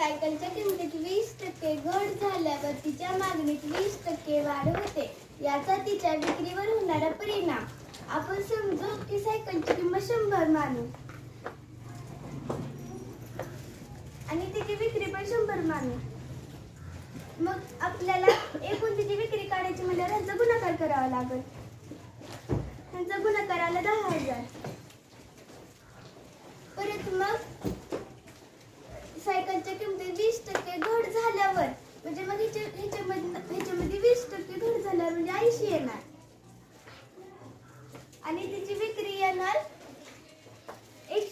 सायकलच्या किमतीत वीस टक्के घट झाल्यावर तिच्या मागणीत वीस टक्के वाढ होते. याचा तिच्या विक्रीवर होणारा परिणाम. आपण समजू की सायकलची किंमत शंभर मानू. आणि तिची विक्री पण शंभर मानू. मग आपल्याला एकूण तिची विक्री काढायची म्हणजे गुणाकार करावा लागेल ह्यांचा गुणाकार आला दहा हजार परत मग सायकलच्या किमतीत वीस टक्के घट झाल्यावर म्हणजे मग ह्याच्या ह्याच्यामध्ये ह्याच्यामध्ये वीस टक्के घट झाल्यावर म्हणजे ऐंशी येणार. आणि तिची विक्री येणार एक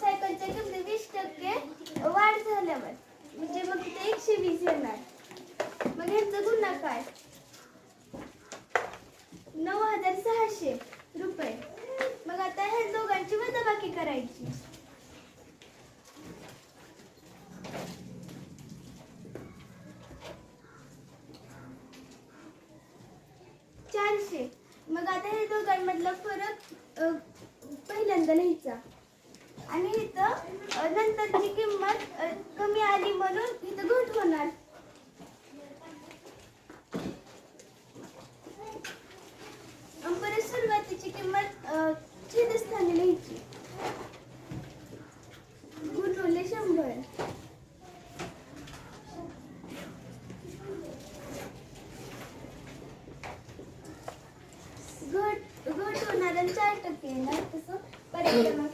सायकलच्या किमती वीस टक्के वाढ झाल्यावर. म्हणजे मग तिथे एकशे वीस येणार. मग ह्यांचा काय? नऊ हजार सहाशे रुपये. मग आता ह्या दोघांची वजाबाकी करायची. असे मग आता हे दोघांमधला फरक पहिल्यांदा लिहायचा. आणि इथं नंतर नंतरची किंमत अ, कमी आली म्हणून इथं घट होणार आणि परत सुरुवातीची किंमत अ, छेदस्थानी लिहायची गुणवले शंभर घट घट होणार आणि चार टक्के येणार तसं पर्याय क्रमांक